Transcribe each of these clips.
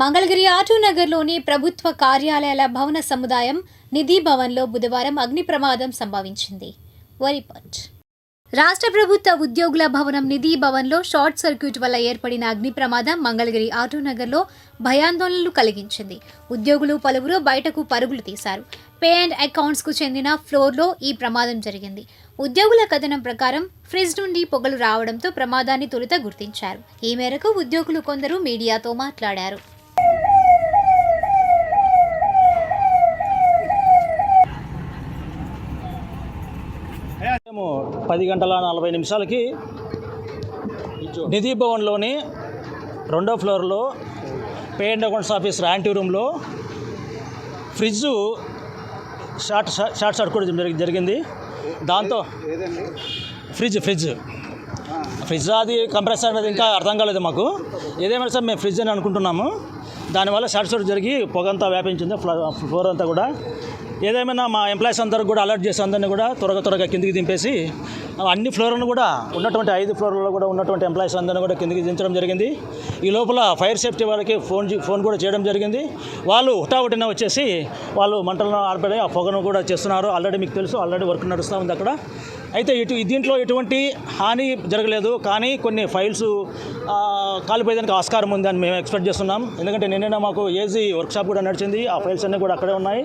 మంగళగిరి ఆటోనగర్లోని ప్రభుత్వ కార్యాలయాల భవన సముదాయం నిధి భవన్లో బుధవారం అగ్ని ప్రమాదం సంభవించింది. వరిపట్ రాష్ట్ర ప్రభుత్వ ఉద్యోగుల భవనం నిధి భవన్లో షార్ట్ సర్క్యూట్ వల్ల ఏర్పడిన అగ్ని ప్రమాదం మంగళగిరి ఆటోనగర్లో భయాందోళనలు కలిగించింది. ఉద్యోగులు పలువురు బయటకు పరుగులు తీశారు. పే అండ్ అకౌంట్స్కు చెందిన ఫ్లోర్లో ఈ ప్రమాదం జరిగింది. ఉద్యోగుల కథనం ప్రకారం ఫ్రిడ్జ్ నుండి పొగలు రావడంతో ప్రమాదాన్ని తొలుత గుర్తించారు. ఈ మేరకు ఉద్యోగులు కొందరు మీడియాతో మాట్లాడారు. పది గంటల నలభై నిమిషాలకి నిధి భవన్లోని రెండో ఫ్లోర్లో pay and accounts office anti రూమ్లో ఫ్రిడ్జ్ షార్ట్ షార్ట్ సర్క్యూట్ జరిగి- జరిగింది. దాంతో ఫ్రిడ్జ్ ఫ్రిడ్జ్. ఫ్రిడ్జ్ అది కంప్రెసర్ అనేది ఇంకా అర్థం కాలేదు మాకు. ఏదేమైనా సార్ మేము ఫ్రిడ్జ్ అని అనుకుంటున్నాము. దానివల్ల షార్ట్ సర్క్యూట్ జరిగి పొగంతా వ్యాపించింది ఫ్లో ఫ్లోర్ అంతా కూడా. ఏదేమైనా మా ఎంప్లాయీస్ అందరూ కూడా అలర్ట్ చేసి అందరినీ కూడా త్వరగా త్వరగా కిందికి దింపేసి అన్ని ఫ్లోర్లను కూడా ఉన్నటువంటి ఐదు ఫ్లోర్లలో కూడా ఉన్నటువంటి ఎంప్లాయీస్ అందరినీ కూడా కిందికి దించడం జరిగింది. ఈ లోపల ఫైర్ సేఫ్టీ వాళ్ళకి ఫోన్ ఫోన్ కూడా చేయడం జరిగింది. వాళ్ళు హుటాహుటిన వచ్చేసి వాళ్ళు మంటలను ఆర్పడి ఆ పొగను కూడా చేస్తున్నారు. ఆల్రెడీ మీకు తెలుసు ఆల్రెడీ వర్క్ నడుస్తూ ఉంది అక్కడ. అయితే ఇటు దీంట్లో ఎటువంటి హాని జరగలేదు. కానీ కొన్ని ఫైల్స్ కాలిపోయేదానికి ఆస్కారం ఉందని మేము ఎక్స్పెక్ట్ చేస్తున్నాం. ఎందుకంటే నిన్న మాకు ఏజీ వర్క్షాప్ కూడా నడిచింది. ఆ ఫైల్స్ అన్నీ కూడా అక్కడే ఉన్నాయి.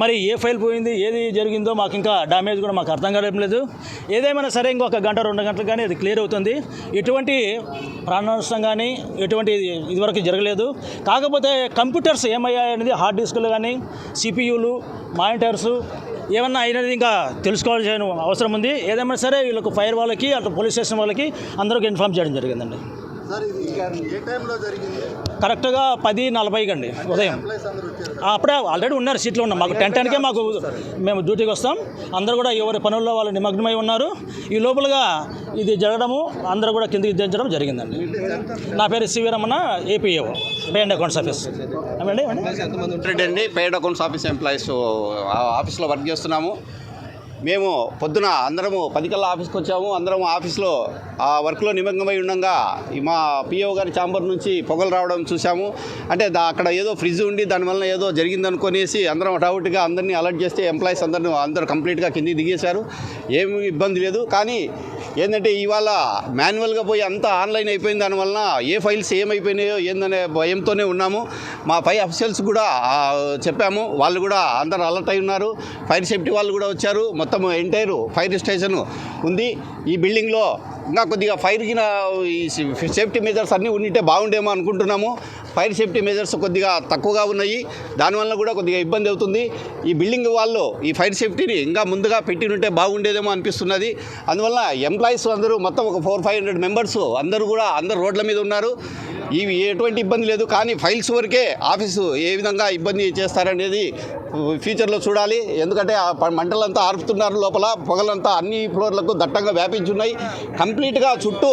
మరి ఏ ఫైల్ పోయింది ఏది జరిగిందో మాకు ఇంకా డ్యామేజ్ కూడా మాకు అర్థం కావడం లేదు. ఏదేమైనా సరే ఇంకొక గంట రెండు గంటలు కానీ అది క్లియర్ అవుతుంది. ఎటువంటి ప్రాణనష్టం కానీ ఎటువంటి ఇదివరకు జరగలేదు. కాకపోతే కంప్యూటర్స్ ఏమయ్యాయి అనేది హార్డ్ డిస్క్లు కానీ సిపియూలు మానిటర్స్ ఏమన్నా అయినది ఇంకా తెలుసుకోవాల్సిన అవసరం ఉంది. ఏదేమైనా సరే వీళ్ళకు ఫైర్ వాళ్ళకి అటు పోలీస్ స్టేషన్ వాళ్ళకి అందరికీ ఇన్ఫామ్ చేయడం జరిగిందండి. సార్ ఇది ఏ టైంలో జరిగింది? కరెక్ట్గా పది నలభైకి అండి ఉదయం. ఎంప్లాయీస్ అందరూ వచ్చారు ఆ, అప్పుడే ఆల్రెడీ ఉన్నారు సీట్లో ఉన్నాం మాకు టెన్ టెన్కే మాకు మేము డ్యూటీకి వస్తాం. అందరూ కూడా ఎవరి పనుల్లో వాళ్ళు నిమగ్నమై ఉన్నారు. ఈ లోపలగా ఇది జరగడము అందరూ కూడా కిందికి దించడం జరిగిందండి. నా పేరు Sivaramana APO pay and accounts office. అండి పెయిడ్ అకౌంట్స్ ఆఫీస్ ఎంప్లాయీస్ ఆ ఆఫీస్లో వర్క్ చేస్తున్నాము. మేము పొద్దున అందరము పది కల్లా ఆఫీస్కి వచ్చాము. అందరం ఆఫీస్లో ఆ వర్క్లో నిమగ్నమై ఉండగా మా పిఓ గారి ఛాంబర్ నుంచి పొగలు రావడం చూసాము అంటే దా అక్కడ ఏదో ఫ్రిడ్జ్ ఉండి దానివల్ల ఏదో జరిగిందనుకొనేసి అందరం డౌట్గా అందరినీ అలర్ట్ చేస్తే ఎంప్లాయీస్ అందరిని అందరూ కంప్లీట్గా కిందికి దిగేశారు. ఏమి ఇబ్బంది లేదు. కానీ ఏంటంటే ఇవాళ మాన్యువల్గా పోయి అంతా ఆన్లైన్ అయిపోయిన దానివల్ల ఏ ఫైల్స్ ఏమైపోయినాయో ఏందనే భయంతోనే ఉన్నాము. మా పై అఫీషియల్స్ కూడా చెప్పాము. వాళ్ళు కూడా అందరు అలర్ట్ అయి ఉన్నారు. ఫైర్ సేఫ్టీ వాళ్ళు కూడా వచ్చారు. మొత్తం ఎంటైర్ ఫైర్ స్టేషన్ ఉంది. ఈ బిల్డింగ్లో ఇంకా కొద్దిగా ఫైర్కి ఈ సేఫ్టీ మెజర్స్ అన్నీ ఉండింటే బాగుండేమో అనుకుంటున్నాము. ఫైర్ సేఫ్టీ మెజర్స్ కొద్దిగా తక్కువగా ఉన్నాయి. దానివల్ల కూడా కొద్దిగా ఇబ్బంది అవుతుంది. ఈ బిల్డింగ్ వాళ్ళు ఈ ఫైర్ సేఫ్టీని ఇంకా ముందుగా పెట్టి ఉంటే బాగుండేదేమో అనిపిస్తున్నది. అందువల్ల ఎంప్లాయీస్ అందరూ మొత్తం ఒక ఫోర్ ఫైవ్ హండ్రెడ్ మెంబర్స్ అందరూ కూడా అందరు రోడ్ల మీద ఉన్నారు. ఇవి ఎటువంటి ఇబ్బంది లేదు. కానీ ఫైల్స్ వరకే ఆఫీసు ఏ విధంగా ఇబ్బంది చేస్తారనేది ఫ్యూచర్లో చూడాలి. ఎందుకంటే ఆ మంటలంతా ఆర్పుతున్నారు లోపల పొగలంతా అన్ని ఫ్లోర్లకు దట్టంగా వ్యాపించున్నాయి. కంప్లీట్గా చుట్టూ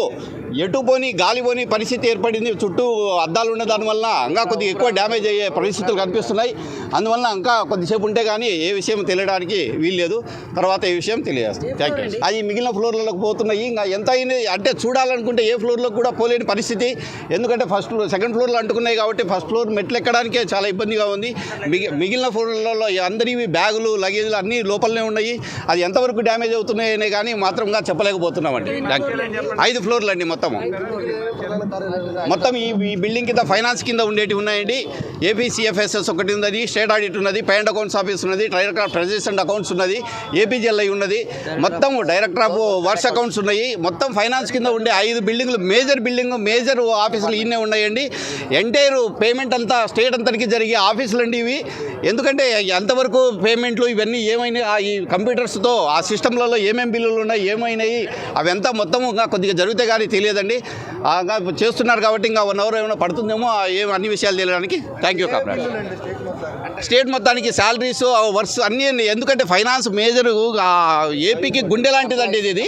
ఎటు పోని గాలి పోని పరిస్థితి ఏర్పడింది. చుట్టూ అద్దాలు ఉన్న దానివల్ల ఇంకా కొద్దిగా ఎక్కువ డ్యామేజ్ అయ్యే పరిస్థితులు కనిపిస్తున్నాయి. అందువల్ల ఇంకా కొద్దిసేపు ఉంటే కానీ ఏ విషయం తెలియడానికి వీల్లేదు. తర్వాత ఈ విషయం తెలియజేస్తాం. థ్యాంక్ యూ అవి మిగిలిన ఫ్లోర్లకు పోతున్నాయి. ఇంకా ఎంత అంటే చూడాలనుకుంటే ఏ ఫ్లోర్లకు కూడా పోలేని పరిస్థితి. ఎందుకంటే ఫస్ట్ ఫ్లోర్ సెకండ్ ఫ్లోర్లో అంటుకున్నాయి కాబట్టి ఫస్ట్ ఫ్లోర్ మెట్లు ఎక్కడానికే చాలా ఇబ్బందిగా ఉంది. మిగి మిగిలిన ఫ్లోర్లలో అందరివి బ్యాగులు లగేజ్లు అన్నీ లోపలనే ఉన్నాయి. అది ఎంతవరకు డ్యామేజ్ అవుతున్నాయనే కానీ మాత్రంగా చెప్పలేకపోతున్నామండి. థ్యాంక్ యూ ఐదు ఫ్లోర్లు అండి మొత్తం. ఈ ఈ బిల్డింగ్ కింద ఫైనాన్స్ కింద ఉండేవి ఉన్నాయండి. ఏపీసీఎఫ్ఎస్ఎస్ ఒకటి ఉన్నది స్టేట్ ఆడిట్ ఉన్నది పేంట్ అకౌంట్స్ ఆఫీస్ ఉన్నది director of treasuries and accounts ఉన్నది ఏపీజీఎల్ఐ ఉన్నది. మొత్తం డైరెక్టర్ ఆఫ్ వర్స్ అకౌంట్స్ ఉన్నాయి. మొత్తం ఫైనాన్స్ కింద ఉండే ఐదు బిల్డింగ్లు మేజర్ బిల్డింగ్ మేజర్ ఆఫీసులు ఈయనే ఉన్నాయండి. ఎంటైర్ పేమెంట్ అంతా స్టేట్ అంతటికి జరిగే ఆఫీసులు అండి ఇవి. ఎందుకంటే ఎంతవరకు పేమెంట్లు ఇవన్నీ ఏమైనా ఈ కంప్యూటర్స్తో ఆ సిస్టంలలో ఏమేమి బిల్లులు ఉన్నాయి ఏమైనాయి అవి ఎంత మొత్తం కొద్దిగా జరిగితే కానీ తెలియదండి. చేస్తున్నారు కాబట్టి ఇంకా వన్ అవర్ ఏమైనా పడుతుందేమో ఆ ఏం అన్ని విషయాలు తెలియడానికి. థ్యాంక్ యూ కామ్రాడ్ స్టేట్ మొత్తానికి శాలరీస్ వర్క్స్ అన్నీ ఎందుకంటే ఫైనాన్స్ మేజర్ ఏపీకి గుండె లాంటిదండి ఇది.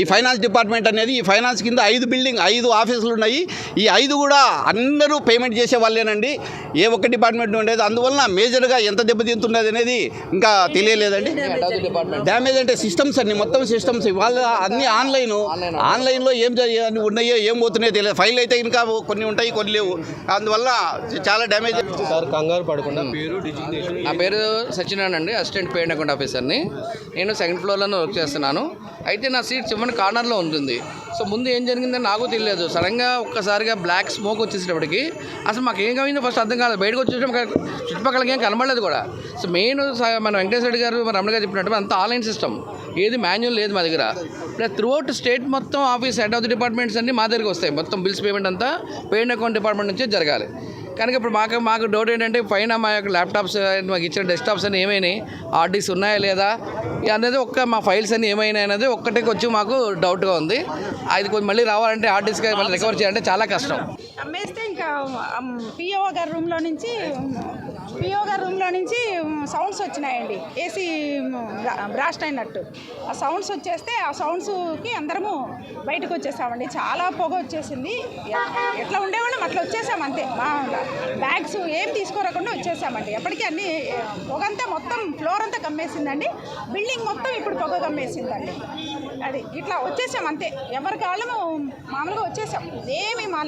ఈ ఫైనాన్స్ డిపార్ట్మెంట్ అనేది ఈ ఫైనాన్స్ కింద ఐదు బిల్డింగ్ ఐదు ఆఫీసులు ఉన్నాయి. ఈ ఐదు కూడా అందరూ పేమెంట్ చేసే వాళ్ళేనండి. ఏ ఒక్క డిపార్ట్మెంట్ ఉండేది. అందువలన మేజర్ ఓవరాల్గా ఎంత దెబ్బతింటున్నది అనేది ఇంకా తెలియలేదండి. డ్యామేజ్ అంటే సిస్టమ్స్ అన్ని మొత్తం సిస్టమ్స్ ఇవాళ అన్ని ఆన్లైన్. ఆన్లైన్లో ఏం ఉన్నాయో ఏం పోతున్నాయో తెలియదు. ఫైల్ అయితే ఇంకా కొన్ని ఉంటాయి కొన్ని లేవు. అందువల్ల చాలా డ్యామేజ్ సార్ కంగారు పడకుండా పేరు డిజిగ్నేషన్ నా పేరు సత్యనారాయణ అండి అసిస్టెంట్ పేమెంట్ అకౌంట్ ఆఫీసర్ని. నేను సెకండ్ ఫ్లోర్లోనే వర్క్ చేస్తున్నాను. అయితే నా సీట్ చివరి కార్నర్లో ఉంటుంది. సో ముందు ఏం జరిగిందని నాకు తెలియదు. సడన్గా ఒక్కసారిగా బ్లాక్ స్మోక్ వచ్చేసేటప్పటికి అసలు మాకు ఏం కమిందో ఫస్ట్ అర్థం కాలేదు. బయటకు వచ్చేటప్పుడు చుట్టుపక్కలకి ఏం కనబడలేదు కూడా. సో మెయిన్ మన వెంకటేశ్వర రెడ్డి గారు మన రమణ గారు చెప్పినట్టు అంత ఆన్లైన్ సిస్టమ్. ఏది మాన్యువల్ లేదు మా దగ్గర. ప్లస్ త్రూ అవుట్ స్టేట్ మొత్తం office head of the departments అన్ని మా దగ్గరికి వస్తాయి. మొత్తం బిల్స్ పేమెంట్ అంతా పేడ్ అకౌంట్ డిపార్ట్మెంట్ నుంచే జరగాలి. కనుక ఇప్పుడు మాకు మాకు డౌట్ ఏంటంటే పైన మా యొక్క ల్యాప్టాప్స్ మాకు ఇచ్చిన డెస్క్టాప్స్ అని ఏమైనాయి? హార్డ్ డిస్క్ ఉన్నాయా లేదా? అనేది ఒక్క మా ఫైల్స్ అన్ని ఏమైనా అనేది ఒక్కటే కొంచెం మాకు డౌట్గా ఉంది. అది కొంచెం మళ్ళీ రావాలంటే హార్డ్ డిస్క్ మళ్ళీ రికవర్ చేయాలంటే చాలా కష్టం. అమ్మేస్తే ఇంకా పిఓ గారి రూమ్లో నుంచి పిఓ గారి రూమ్లో నుంచి సౌండ్స్ వచ్చినాయండి. ఏసీ బ్రాస్ట్ అయినట్టు. ఆ సౌండ్స్ వచ్చేస్తే ఆ సౌండ్స్కి అందరము బయటకు వచ్చేసామండి. చాలా పొగ వచ్చేసింది. ఎట్లా ఉండేవాళ్ళం? అట్లా వచ్చేసాం అంతే. మా బ్యాగ్స్ ఏం తీసుకోరకుండా వచ్చేసామండి. ఎప్పటికీ అన్ని పొగంతా మొత్తం ఫ్లోర్ అంతా కమ్మేసిందండి. బిల్డింగ్ మొత్తం ఇప్పుడు పొగ కమ్మేసిందండి. అది ఇట్లా వచ్చేసాం అంతే. ఎవరికి వాళ్ళము మామూలుగా వచ్చేసాం. ఏమి మా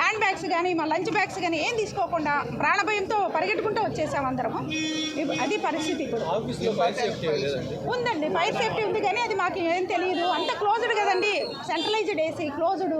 హ్యాండ్ బ్యాగ్స్ కానీ మా లంచ్ బ్యాగ్స్ కానీ ఏం తీసుకోకుండా ప్రాణభయంతో పరిగెట్టుకుంటూ వచ్చేసాం అందరము. అది పరిస్థితి ఇప్పుడు. ఉందండి ఫైర్ సేఫ్టీ ఉంది కానీ అది మాకు ఏం తెలియదు అంత క్లోజ్డ్ కదండి. Centralised AC closed